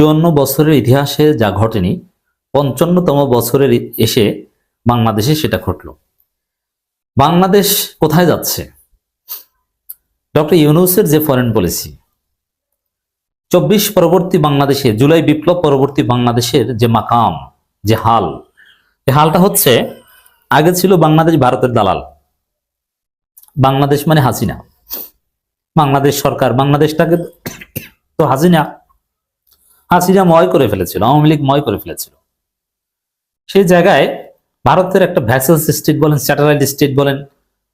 চুয়ান্ন বছরের ইতিহাসে যা ঘটেনি, পঞ্চান্নতম বছরের এসে বাংলাদেশে সেটা ঘটল। বাংলাদেশ কোথায় যাচ্ছে? ডক্টর ইউনুসের যে ফরেন পলিসি চব্বিশ পরবর্তী বাংলাদেশে, জুলাই বিপ্লব পরবর্তী বাংলাদেশের যে মাকাম, যে হাল এই হালটা হচ্ছে, আগে ছিল বাংলাদেশ ভারতের দালাল। বাংলাদেশ মানে হাসিনা। বাংলাদেশ সরকার, বাংলাদেশটাকে তো হাসিনা হাসিনা ময় করে ফেলেছিল, আওয়ামী লীগ ময় করে ফেলেছিল। সেই জায়গায় ভারতের একটা ভ্যাসেল স্টেট বলেন, স্যাটেলাইট স্টেট বলেন,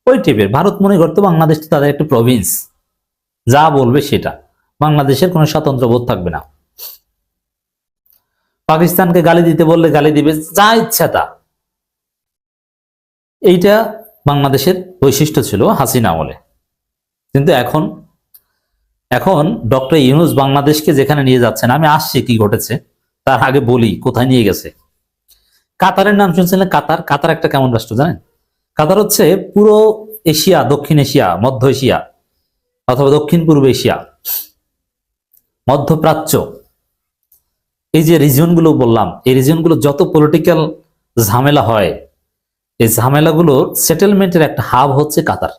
ওই টাইপের ভারত মনে করতো বাংলাদেশ তাদের একটা প্রভিন্স যা বলবে সেটা। বাংলাদেশের কোনো স্বতন্ত্র বোধ থাকবে না। পাকিস্তানকে গালি দিতে বললে গালি দিবে, যা ইচ্ছা তা। এইটা বাংলাদেশের বৈশিষ্ট্য ছিল হাসিনা আমলে। কিন্তু এখন এখন ডক্টর ইউনুস বাংলাদেশকে যেখানে নিয়ে যাচ্ছেন, আমি আসছি কি ঘটেছে, তার আগে বলি, কোথায় নিয়ে গেছে। কাতারের নাম শুনছিলেন কাতার? কাতার একটা কেমন রাষ্ট্র জানেন? কাতার হচ্ছে পুরো এশিয়া, দক্ষিণ এশিয়া, মধ্য এশিয়া, অথবা দক্ষিণ পূর্ব এশিয়া, মধ্যপ্রাচ্য। এই যে রিজিয়নগুলো বললাম, এই রিজিয়নগুলো যত পলিটিক্যাল ঝামেলা হয়, এই ঝামেলাগুলোর সেটেলমেন্টের একটা হাব হচ্ছে কাতার।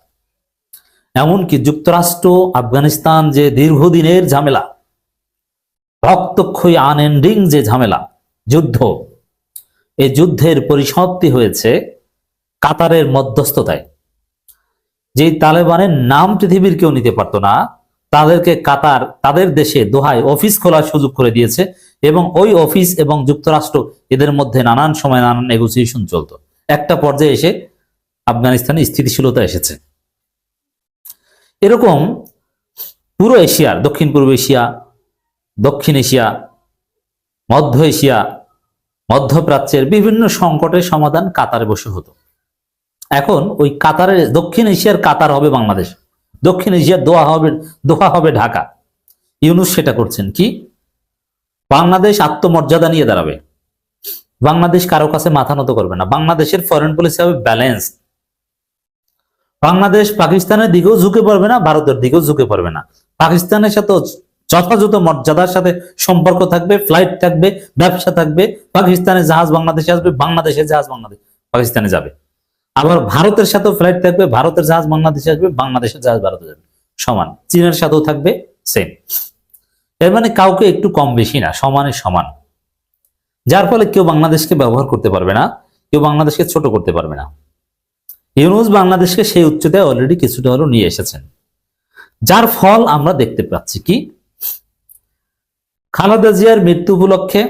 এমনকি যুক্তরাষ্ট্র, আফগানিস্তান যে দীর্ঘদিনের ঝামেলা, রক্তক্ষয়ী আনএন্ডিং যে ঝামেলা, যুদ্ধ এই যুদ্ধের পরিসমাপ্তি হয়েছে কাতারের মধ্যস্থতায়। যেই তালেবানের নাম পৃথিবীর কেউ নিতে পারতো না, তাদেরকে কাতার তাদের দেশে দোহায় অফিস খোলার সুযোগ করে দিয়েছে এবং ওই অফিস এবং যুক্তরাষ্ট্র এদের মধ্যে নানান সময় নানান নেগোসিয়েশন চলত। একটা পর্যায়ে এসে আফগানিস্তানে স্থিতিশীলতা এসেছে। এরকম পুরো এশিয়ার, দক্ষিণ পূর্ব এশিয়া, দক্ষিণ এশিয়া, মধ্য এশিয়া, মধ্যপ্রাচ্যের বিভিন্ন সংকটের সমাধান কাতারে বসে হতো। এখন ওই কাতারের দক্ষিণ এশিয়ার কাতার হবে বাংলাদেশ, দক্ষিণ এশিয়ার দোয়া হবে, দোহা হবে ঢাকা। ইউনুস সেটা করছেন কি? বাংলাদেশ আত্মমর্যাদা নিয়ে দাঁড়াবে। বাংলাদেশ কারও কাছে মাথা নত করবে না। বাংলাদেশের ফরেন পলিসি হবে ব্যালেন্স বাংলাদেশ পাকিস্তানের দিকেও ঝুঁকে পড়বে না, ভারতের দিকেও ঝুঁকে পড়বে না। পাকিস্তানের সাথে যথাযথ মর্যাদার সাথে সম্পর্ক থাকবে ফ্লাইট থাকবে, ব্যবসা থাকবে, পাকিস্তানের জাহাজ বাংলাদেশে আসবে, বাংলাদেশের জাহাজ বাংলাদেশ পাকিস্তানে যাবে। আবার ভারতের সাথেও ফ্লাইট থাকবে, ভারতের জাহাজ বাংলাদেশে আসবে, বাংলাদেশের জাহাজ ভারতে যাবে। সমান। চীনের সাথেও থাকবে সেম এর মানে কাউকে একটু কম বেশি না, সমানে সমান। যার ফলে কেউ বাংলাদেশকে ব্যবহার করতে পারবে না, কেউ বাংলাদেশকে ছোট করতে পারবে না। ইউনুস বাংলাদেশকে সেই উচ্চতায় অলরেডি কিছুটা হলেও নিয়ে এসেছেন। যার ফল আমরা দেখতে পাচ্ছি কি? খালেদা জিয়ার মৃত্যু উপলক্ষে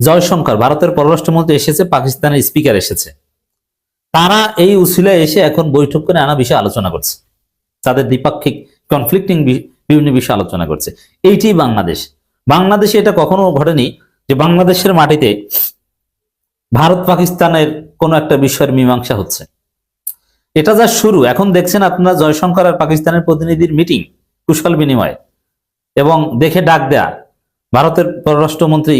জয়শঙ্কর, ভারতের পররাষ্ট্রমন্ত্রী এসেছে, পাকিস্তানের স্পিকার এসেছে। তারা এই উসিলায় এসে এখন বৈঠক করে নানা বিষয়ে আলোচনা করছে। তাদের দ্বিপাক্ষিক কনফ্লিক্টিং বিভিন্ন বিষয়ে আলোচনা করছে। এইটি বাংলাদেশ। বাংলাদেশে এটা কখনো ঘটেনি যে বাংলাদেশের মাটিতে ভারত পাকিস্তানের কোন একটা বিষয়ের মীমাংসা হচ্ছে। এটা যা শুরু, এখন দেখছেন আপনারা জয়শঙ্কর আর পাকিস্তানের প্রতিনিধির মিটিং, কুশল বিনিময়। এবং দেখে ডাক দেয়া, ভারতের পররাষ্ট্রমন্ত্রী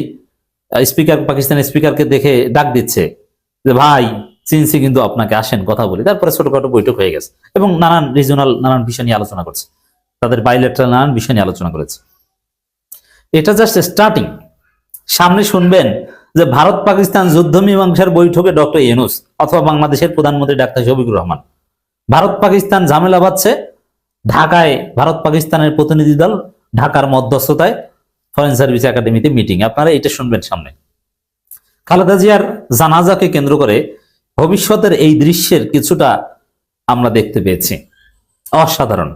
স্পিকার, পাকিস্তানের স্পিকারকে দেখে ডাক দিচ্ছে যে, ভাই চিনছি কিন্তু আপনাকে আসেন, কথা বলি। তারপরে ছোটখাটো বৈঠক হয়ে গেছে এবং নানান রিজনাল নানান বিষয় নিয়ে আলোচনা করছে। তাদের বাইলেটারাল নানান বিষয় নিয়ে আলোচনা করেছে। এটা জাস্ট স্টার্টিং সামনে শুনবেন যে ভারত পাকিস্তান যুদ্ধ মীমাংসার বৈঠকে ডক্টর ইউনুস অথবা বাংলাদেশের প্রধানমন্ত্রী ডাক্তার শফিকুর রহমান। ভারত পাকিস্তান ঝামেলা বাচ্ছে ঢাকায় ভারত পাকিস্তানের প্রতিনিধি দল ঢাকার মধ্যস্থতায় ফরেন সার্ভিস একাডেমিতে মিটিং আপনারা এটা শুনবেন সামনে। খালেদা জিয়ার জানাজাকে কেন্দ্র করে ভবিষ্যতের এই দৃশ্যের কিছুটা আমরা দেখতে পেয়েছি। অসাধারণ।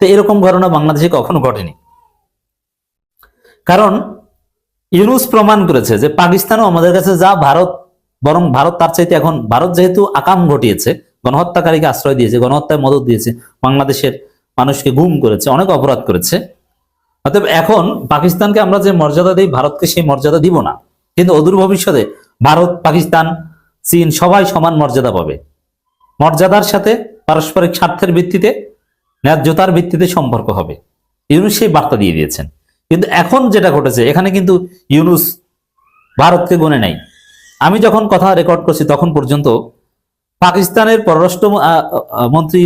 তো এরকম ঘটনা বাংলাদেশে কখনো ঘটেনি। কারণ ইউনুস প্রমাণ করেছে যে পাকিস্তানও আমাদের কাছে যা ভারত, বরং ভারত তার চাইতে এখন, ভারত যেহেতু আকাম ঘটিয়েছে, গণহত্যাকারীকে আশ্রয় দিয়েছে, গণহত্যায় মদত দিয়েছে, বাংলাদেশের মানুষকে গুম করেছে, অনেক অপরাধ করেছে। অতএব এখন পাকিস্তানকে আমরা যে মর্যাদা দিই, ভারতকে সেই মর্যাদা দিব না। কিন্তু অদূর ভবিষ্যতে ভারত, পাকিস্তান, চীন সবাই সমান মর্যাদা পাবে। মর্যাদার সাথে পারস্পরিক স্বার্থের ভিত্তিতে, ন্যায্যতার ভিত্তিতে সম্পর্ক হবে। ইউনুস সেই বার্তা দিয়ে দিয়েছেন। কিন্তু এখন যেটা ঘটেছে, এখানে কিন্তু ইউনুস ভারতকে গনে নাই। আমি যখন কথা রেকর্ড করছি তখন পর্যন্ত পাকিস্তানের পররাষ্ট্র মন্ত্রী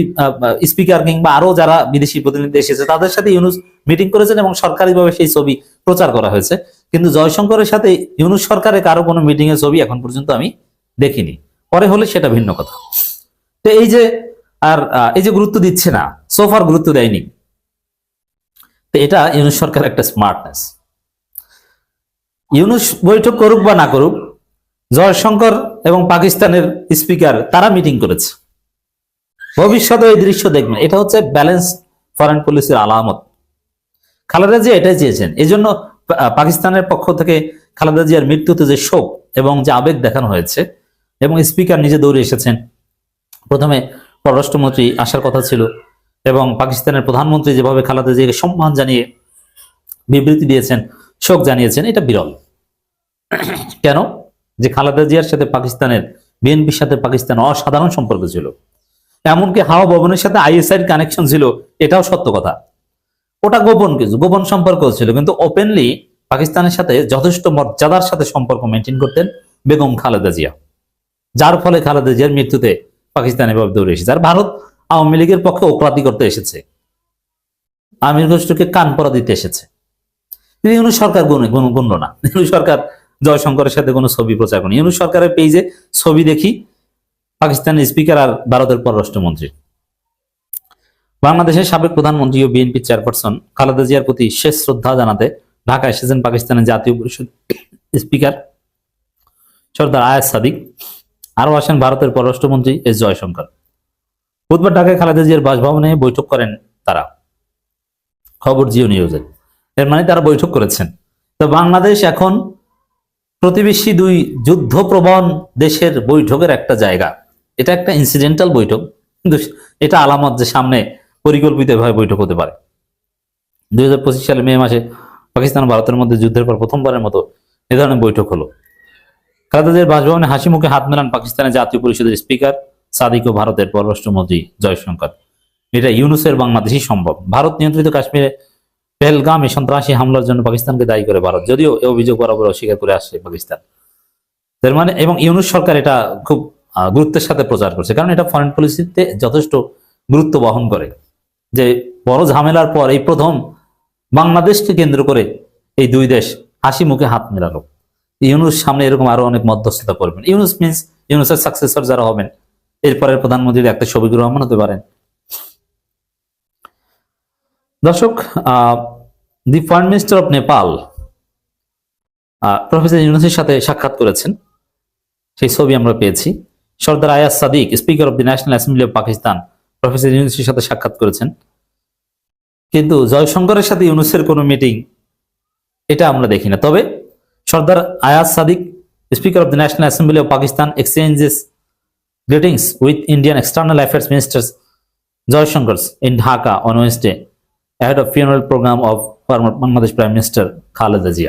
স্পিকার কিংবা আরও যারা বিদেশি প্রতিনিধি এসেছে, তাদের সাথে ইউনুস মিটিং করেছেন এবং সরকারিভাবে সেই ছবি প্রচার করা হয়েছে। কিন্তু জয়শঙ্করের সাথে ইউনুস সরকারের কারও কোনো মিটিং এর ছবি এখন পর্যন্ত আমি দেখিনি। পরে হলে সেটা ভিন্ন কথা। তো এই যে, আর এই যে গুরুত্ব দিচ্ছে না সোফার গুরুত্ব দেয়নি। তো এটা ইউনুস সরকার একটা স্মার্টনেস ইউনুস বৈঠক করুক বা না করুক, জয়শঙ্কর এবং পাকিস্তানের স্পিকার তারা মিটিং করেছে। ভবিষ্যতে এই দৃশ্য দেখবেন, এটা হচ্ছে ব্যালেন্স ফরেন পলিসির আলামত। খালেদা জিয়া এটাই চেয়েছেন এই জন্য পাকিস্তানের পক্ষ থেকে খালেদা জিয়ার মৃত্যুতে যে শোক এবং যে আবেগ দেখানো হয়েছে এবং স্পিকার নিজে দৌড়ে এসেছেন। প্রথমে পররাষ্ট্রমন্ত্রী আসার কথা ছিল এবং পাকিস্তানের প্রধানমন্ত্রী যেভাবে খালেদা জিয়াকে সম্মান জানিয়ে বিবৃতি দিয়েছেন, শোক জানিয়েছেন, এটা বিরল। কেন? যে খালেদা জিয়ার সাথে পাকিস্তানের, বিএনপির সাথে পাকিস্তান অসাধারণ সম্পর্ক ছিল। এমনকি হাওয়া ভবনের সাথে আইএসআই কানেকশন ছিল, এটাও সত্য কথা। ওটা গোপন কিছু, গোপন সম্পর্ক ছিল, কিন্তু ওপেনলি পাকিস্তানের সাথে যথেষ্ট মর্যাদার সাথে সম্পর্ক মেনটেন করতেন বেগম খালেদা জিয়া। যার ফলে খালেদা জিয়ার মৃত্যুতে পাকিস্তান এভাবে দৌড়ে এসেছে। আর ভারত আওয়ামী লীগের পক্ষে ওকলাতি করতে এসেছে। আমির গোষ্ঠীকে কান পরা দিতে এসেছে। ইউনুস সরকার গুণ না। ইউনুস সরকার, জয়শঙ্করের সাথে কোনো ছবি প্রচার করেনি। ইউনুস সরকারের পেজে ছবি দেখি পাকিস্তানের স্পিকার আর ভারতের পররাষ্ট্রমন্ত্রী। বাংলাদেশের সাবেক প্রধানমন্ত্রী ও বিএনপি চেয়ারপারসন খালেদা জিয়ার প্রতি শেষ শ্রদ্ধা জানাতে ঢাকা এসেছেন পাকিস্তানের জাতীয় পরিষদ স্পিকার সর্দার আয়াজ সাদিক। আরও আসেন ভারতের পররাষ্ট্রমন্ত্রী এস জয়শঙ্কর। বুধবার ঢাকায় খালেদা জিয়ার বাসভবনে বৈঠক করেন তারা। খবর জিও নিউজে এর। মানে তারা বৈঠক করেছেন। তো বাংলাদেশ এখন প্রতিবেশী দুই যুদ্ধপ্রবণ দেশের বৈঠকের একটা জায়গা। এটা একটা ইনসিডেন্টাল বৈঠক। কিন্তু এটা আলামত যে সামনে পরিকল্পিতভাবে বৈঠক হতে পারে। দুই হাজার পঁচিশ সালে মে মাসে পাকিস্তান ভারতের মধ্যে যুদ্ধের পর প্রথমবারের মতো এ ধরনের বৈঠক হলো। খালেদা জিয়ার বাসভবনে হাসি মুখে হাত মেলান পাকিস্তানের জাতীয় পরিষদের স্পিকার সাদিক ও ভারতের পররাষ্ট্রমন্ত্রী জয়শঙ্কর। এটা ইউনুসের বাংলাদেশই সম্ভব। ভারত নিয়ন্ত্রিত কাশ্মীরে পেহেলগামে সন্ত্রাসী হামলার জন্য পাকিস্তানকে দায়ী করে ভারত। যদিও এই অভিযোগ বরাবর অস্বীকার করে আসছে পাকিস্তান। তার মানে এবং ইউনুস সরকার এটা খুব গুরুত্বের সাথে প্রচার করছে। কারণ এটা ফরেন পলিসিতে যথেষ্ট গুরুত্ব বহন করে। যে বড় ঝামেলার পর এই প্রথম বাংলাদেশকে কেন্দ্র করে এই দুই দেশ হাসি মুখে হাত মেলালো। ইউনুস সামনে এরকম আরও অনেক মধ্যস্থতা করবেন। ইউনুস মিনস ইউনুসের সাকসেসর যারা হবেন এরপরের প্রধানমন্ত্রী একটা শফিকুর রহমান হতে পারেন। দর্শক the foreign minister of Nepal professor ইউনুসের সাথে সাক্ষাৎ করেছেন। সেই ছবি আমরা পেয়েছি। Sardar Ayaz Sadiq, speaker of the national assembly of Pakistan, professor ইউনুসের সাথে সাক্ষাৎ করেছেন। কিন্তু জয়শঙ্করের সাথে ইউনুসের কোনো মিটিং, এটা আমরা দেখি না। তবে Sardar Ayaz Sadiq, speaker of the national assembly of Pakistan, exchanges greetings with Indian External Affairs Ministers Joy Shankars in Dhaka on Wednesday ahead of funeral program of former Bangladesh Prime Minister Khaleda Zia.